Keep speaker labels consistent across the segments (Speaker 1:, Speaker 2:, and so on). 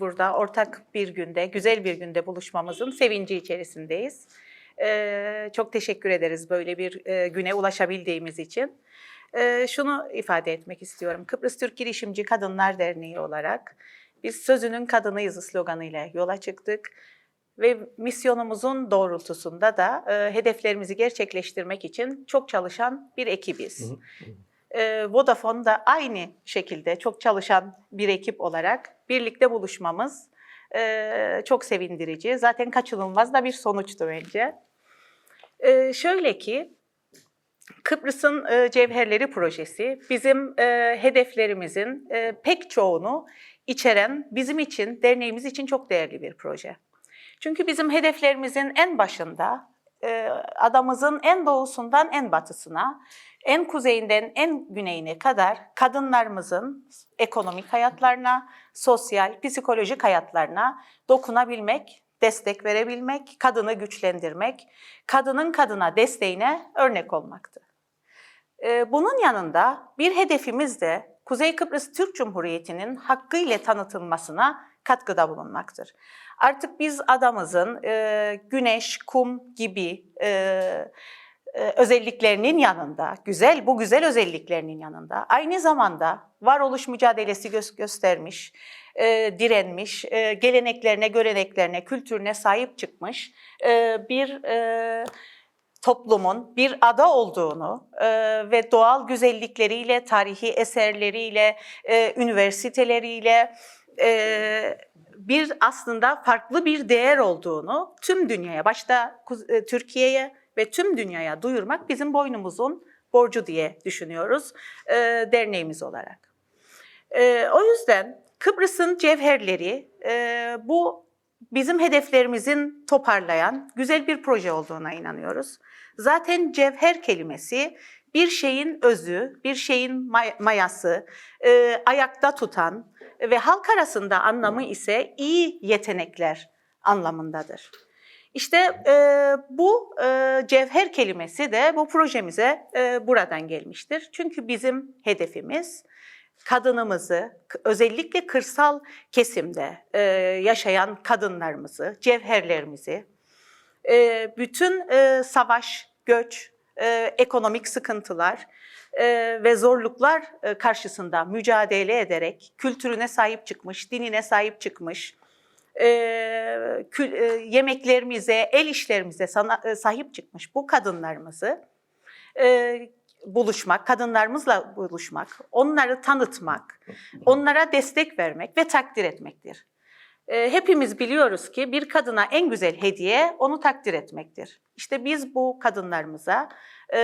Speaker 1: burada ortak bir günde, güzel bir günde buluşmamızın sevinci içerisindeyiz. Ee, çok teşekkür ederiz böyle bir e, güne ulaşabildiğimiz için. Ee, şunu ifade etmek istiyorum. Kıbrıs Türk Girişimci Kadınlar Derneği olarak biz sözünün kadınıyız sloganıyla yola çıktık. Ve misyonumuzun doğrultusunda da e, hedeflerimizi gerçekleştirmek için çok çalışan bir ekibiz.
Speaker 2: Hı hı.
Speaker 1: E, Vodafone da aynı şekilde çok çalışan bir ekip olarak birlikte buluşmamız e, çok sevindirici. Zaten kaçınılmaz da bir sonuçtu bence. E, şöyle ki, Kıbrıs'ın e, Cevherleri projesi bizim e, hedeflerimizin e, pek çoğunu içeren bizim için, derneğimiz için çok değerli bir proje. Çünkü bizim hedeflerimizin en başında e, adamızın en doğusundan en batısına, en kuzeyinden en güneyine kadar kadınlarımızın ekonomik hayatlarına, sosyal, psikolojik hayatlarına dokunabilmek, destek verebilmek, kadını güçlendirmek, kadının kadına desteğine örnek olmaktı. Ee, Bunun yanında bir hedefimiz de Kuzey Kıbrıs Türk Cumhuriyeti'nin hakkıyla tanıtılmasına katkıda bulunmaktır. Artık biz adamızın e, güneş, kum gibi e, e, özelliklerinin yanında, güzel bu güzel özelliklerinin yanında aynı zamanda varoluş mücadelesi gö- göstermiş, e, direnmiş, e, geleneklerine, göreneklerine, kültürüne sahip çıkmış e, bir e, toplumun bir ada olduğunu e, ve doğal güzellikleriyle, tarihi eserleriyle, e, üniversiteleriyle e, bir aslında farklı bir değer olduğunu tüm dünyaya, başta e, Türkiye'ye ve tüm dünyaya duyurmak bizim boynumuzun borcu diye düşünüyoruz e, derneğimiz olarak. E, o yüzden Kıbrıs'ın cevherleri e, bu bizim hedeflerimizin toparlayan güzel bir proje olduğuna inanıyoruz. Zaten cevher kelimesi bir şeyin özü, bir şeyin may- mayası, e, ayakta tutan ve halk arasında anlamı ise iyi yetenekler anlamındadır. İşte e, bu e, cevher kelimesi de bu projemize e, buradan gelmiştir. Çünkü bizim hedefimiz kadınımızı, özellikle kırsal kesimde e, yaşayan kadınlarımızı, cevherlerimizi, e, bütün e, savaş, göç, e, ekonomik sıkıntılar e, ve zorluklar e, karşısında mücadele ederek kültürüne sahip çıkmış, dinine sahip çıkmış, e, kül- e, yemeklerimize, el işlerimize sana- e, sahip çıkmış bu kadınlarımızı e, buluşmak, kadınlarımızla buluşmak, onları tanıtmak, onlara destek vermek ve takdir etmektir. E, hepimiz biliyoruz ki bir kadına en güzel hediye onu takdir etmektir. İşte biz bu kadınlarımıza e,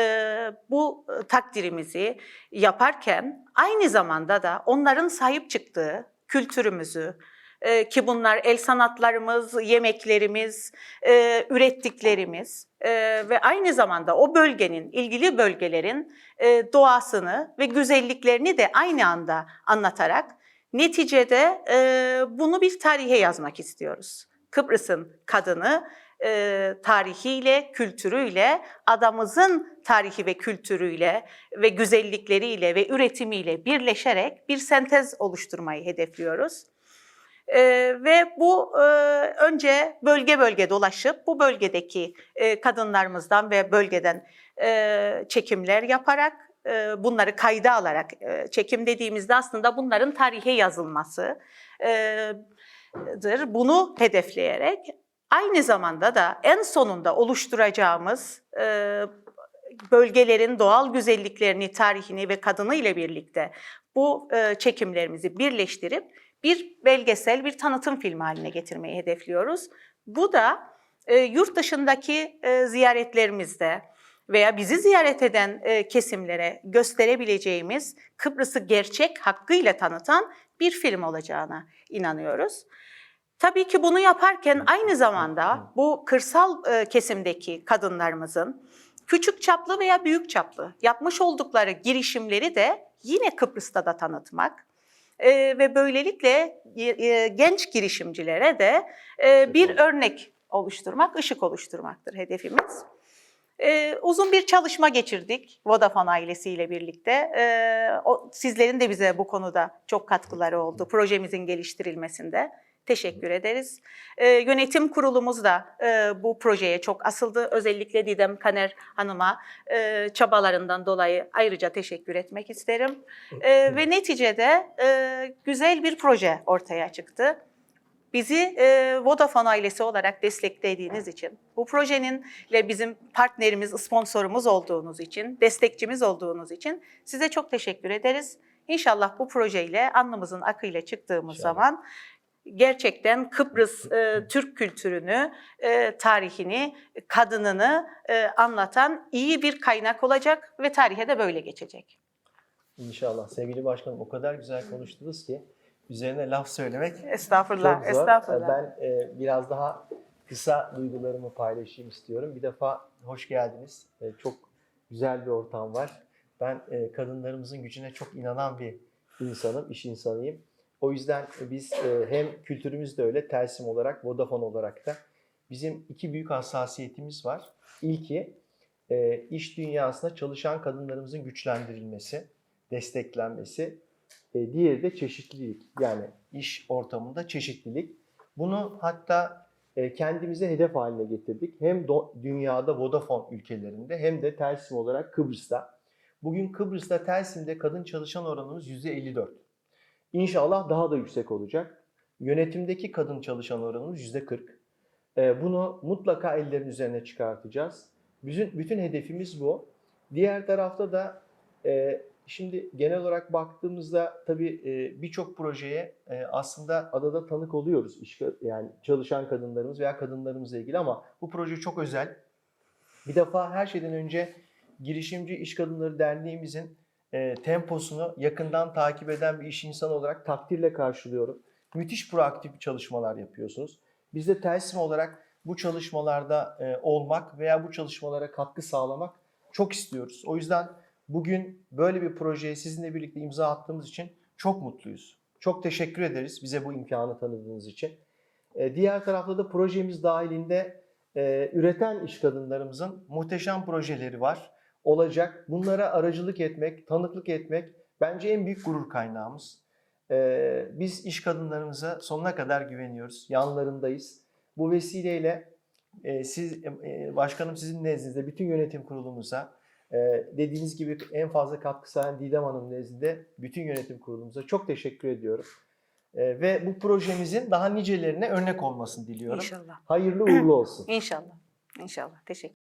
Speaker 1: bu e, takdirimizi yaparken aynı zamanda da onların sahip çıktığı kültürümüzü, e, ki bunlar el sanatlarımız, yemeklerimiz, e, ürettiklerimiz e, ve aynı zamanda o bölgenin, ilgili bölgelerin e, doğasını ve güzelliklerini de aynı anda anlatarak neticede e, bunu bir tarihe yazmak istiyoruz. Kıbrıs'ın kadını e, tarihiyle, kültürüyle, adamızın tarihi ve kültürüyle ve güzellikleriyle ve üretimiyle birleşerek bir sentez oluşturmayı hedefliyoruz. Ee, ve bu e, önce bölge bölge dolaşıp bu bölgedeki e, kadınlarımızdan ve bölgeden e, çekimler yaparak e, bunları kayda alarak e, çekim dediğimizde aslında bunların tarihe yazılması e. Bunu hedefleyerek aynı zamanda da en sonunda oluşturacağımız e, bölgelerin doğal güzelliklerini, tarihini ve kadını ile birlikte bu e, çekimlerimizi birleştirip bir belgesel, bir tanıtım filmi haline getirmeyi hedefliyoruz. Bu da e, yurt dışındaki e, ziyaretlerimizde veya bizi ziyaret eden e, kesimlere gösterebileceğimiz Kıbrıs'ı gerçek hakkıyla tanıtan bir film olacağına inanıyoruz. Tabii ki bunu yaparken aynı zamanda bu kırsal e, kesimdeki kadınlarımızın küçük çaplı veya büyük çaplı yapmış oldukları girişimleri de yine Kıbrıs'ta da tanıtmak e, ve böylelikle e, genç girişimcilere de e, bir örnek oluşturmak, ışık oluşturmaktır hedefimiz. E, uzun bir çalışma geçirdik Vodafone ailesiyle birlikte. E, o, sizlerin de bize bu konuda çok katkıları oldu projemizin geliştirilmesinde. Teşekkür ederiz. Ee, yönetim kurulumuz da e, bu projeye çok asıldı. Özellikle Didem Kaner Hanım'a e, çabalarından dolayı ayrıca teşekkür etmek isterim. E, ve neticede e, güzel bir proje ortaya çıktı. Bizi e, Vodafone ailesi olarak desteklediğiniz için, bu projenin ile bizim partnerimiz, sponsorumuz olduğunuz için, destekçimiz olduğunuz için size çok teşekkür ederiz. İnşallah bu projeyle alnımızın akıyla çıktığımız
Speaker 2: İnşallah.
Speaker 1: zaman gerçekten Kıbrıs e, Türk kültürünü, e, tarihini, kadınını e, anlatan iyi bir kaynak olacak ve tarihe de böyle geçecek.
Speaker 2: İnşallah. Sevgili başkanım o kadar güzel konuştunuz ki üzerine laf söylemek
Speaker 1: Estağfurullah,
Speaker 2: çok zor.
Speaker 1: estağfurullah.
Speaker 2: Ben e, biraz daha kısa duygularımı paylaşayım istiyorum. Bir defa hoş geldiniz. E, çok güzel bir ortam var. Ben e, kadınlarımızın gücüne çok inanan bir insanım, iş insanıyım. O yüzden biz e, hem kültürümüz de öyle, Telsim olarak, Vodafone olarak da bizim iki büyük hassasiyetimiz var. İlki e, iş dünyasında çalışan kadınlarımızın güçlendirilmesi, desteklenmesi. E, diğeri de çeşitlilik. Yani iş ortamında çeşitlilik. Bunu hatta kendimize hedef haline getirdik. Hem dünyada Vodafone ülkelerinde hem de Telsim olarak Kıbrıs'ta. Bugün Kıbrıs'ta Telsim'de kadın çalışan oranımız %54. İnşallah daha da yüksek olacak. Yönetimdeki kadın çalışan oranımız %40. E, bunu mutlaka ellerin üzerine çıkartacağız. Bütün, bütün hedefimiz bu. Diğer tarafta da e, şimdi genel olarak baktığımızda tabii e, birçok projeye e, aslında adada tanık oluyoruz. İş, yani çalışan kadınlarımız veya kadınlarımızla ilgili ama bu proje çok özel. Bir defa her şeyden önce Girişimci İş Kadınları Derneğimizin e, temposunu yakından takip eden bir iş insanı olarak takdirle karşılıyorum. Müthiş proaktif çalışmalar yapıyorsunuz. Biz de Telsim olarak bu çalışmalarda e, olmak veya bu çalışmalara katkı sağlamak çok istiyoruz. O yüzden bugün böyle bir projeye sizinle birlikte imza attığımız için çok mutluyuz. Çok teşekkür ederiz bize bu imkanı tanıdığınız için. E, diğer tarafta da projemiz dahilinde e, üreten iş kadınlarımızın muhteşem projeleri var, olacak. Bunlara aracılık etmek, tanıklık etmek bence en büyük gurur kaynağımız. E, biz iş kadınlarımıza sonuna kadar güveniyoruz, yanlarındayız. Bu vesileyle e, siz, e, başkanım sizin nezdinizde bütün yönetim kurulumuza, e, dediğiniz gibi en fazla katkı sağlayan Didem Hanım nezdinde bütün yönetim kurulumuza çok teşekkür ediyorum. E, ve bu projemizin daha nicelerine örnek olmasını diliyorum.
Speaker 1: İnşallah.
Speaker 2: Hayırlı uğurlu olsun.
Speaker 1: İnşallah. İnşallah. Teşekkür